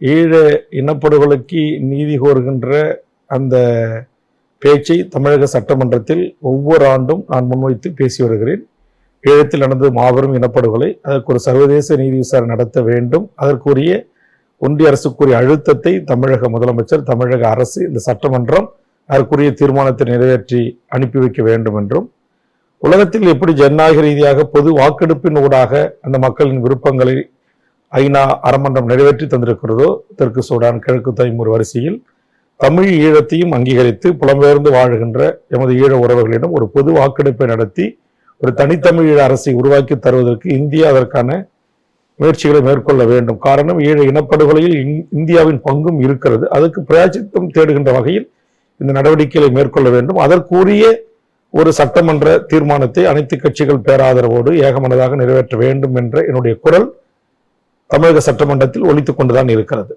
ஈழ இனப்படுகொலைக்கு நீதி கோருகின்ற அந்த பேச்சை தமிழக சட்டமன்றத்தில் ஒவ்வொரு ஆண்டும் நான் முன்வைத்து பேசி வருகிறேன். ஈழத்தில் நடந்தது மாபெரும் இனப்படுகொலை அதற்கு ஒரு சர்வதேச நீதி விசாரணை நடத்த வேண்டும். அதற்குரிய ஒன்றிய அரசுக்குரிய அழுத்தத்தை தமிழக முதலமைச்சர் தமிழக அரசு இந்த சட்டமன்றம் அதற்குரிய தீர்மானத்தை நிறைவேற்றி அனுப்பி வைக்க வேண்டும் என்றும் உலகத்தில் எப்படி ஜனநாயக ரீதியாக பொது வாக்கெடுப்பின் ஊடாக அந்த மக்களின் விருப்பங்களை ஐநா அறமன்றம் நிறைவேற்றி தந்திருக்கிறதோ தெற்கு சூடான் கிழக்கு தைமூர் வரிசையில் தமிழ் ஈழத்தையும் அங்கீகரித்து புலம்பெயர்ந்து வாழுகின்ற எமது ஈழ உறவுகளிடம் ஒரு பொது வாக்கெடுப்பை நடத்தி ஒரு தனித்தமிழ் ஈழ அரசை உருவாக்கி தருவதற்கு இந்தியா அதற்கான முயற்சிகளை மேற்கொள்ள வேண்டும். காரணம் ஈழ இனப்படுகொலையில் இந்- இந்தியாவின் பங்கும் இருக்கிறது. அதுக்கு பிராயச்சித்தம் தேடுகின்ற வகையில் இந்த நடவடிக்கைகளை மேற்கொள்ள வேண்டும். அதற்குரிய ஒரு சட்டமன்ற தீர்மானத்தை அனைத்து கட்சிகள் பேராதரவோடு ஏகமனதாக நிறைவேற்ற வேண்டும் என்ற என்னுடைய குரல். தமிழக சட்டமன்றத்தில் ஒழித்துக் கொண்டுதான் இருக்கிறது.